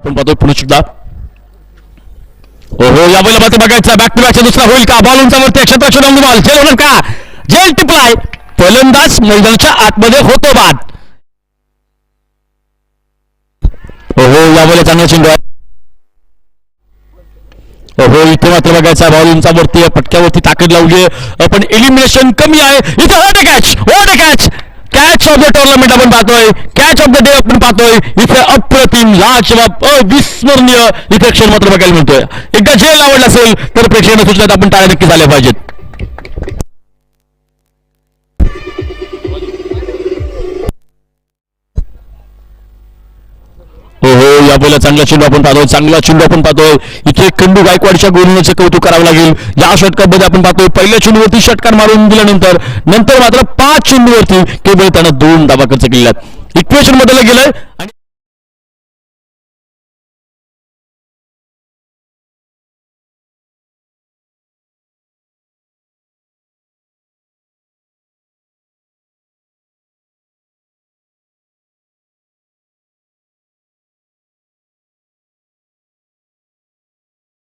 आपण पाहतोय पुन्हा एकदा ओहो या बैला मात्र बघायचा. बॅक टू बॅकचा दुसरा होईल का? बॉल उंचावरती क्षेत्राची रंग बॉल झेल होणार का? झेल टिपलाय. फलंदाज मैदानाच्या आतमध्ये होतो बाद. ओहो या बैला चांगला चेंडू आहे ओहो इथे मात्र बघायचा बॉल उंचावरती पटक्यावरती ताकद लावली आहे. पण एलिमिनेशन कमी आहे. इथे होते कॅच होते कॅच ऑफ द टुर्नामेंट आपण पाहतोय. कॅच ऑफ द डे आपण पाहतोय. इथे अप्रतिम लाजवाब अविस्मरणीय इथे क्षण मात्र बघायला मिळतोय. एकदा जेल आवडला असेल तर प्रेक्षकांना सूचना आपण टाळ्या नक्की झाल्या पाहिजेत. या चांगला चेंडू आपण पाहतोय चांगला चेंडू आपण पाहतोय. इथे खंडू गायकवाडच्या गोलण्याचं कौतुक करावं लागेल. या षटकामध्ये आपण पाहतोय पहिल्या चेंडूवरती षटकार मारून दिल्यानंतर नंतर मात्र पाच चेंडूवरती केवळ त्यानं दोन दाबा खर्च केल्यात इक्वेशन बदललं गेलंय आणि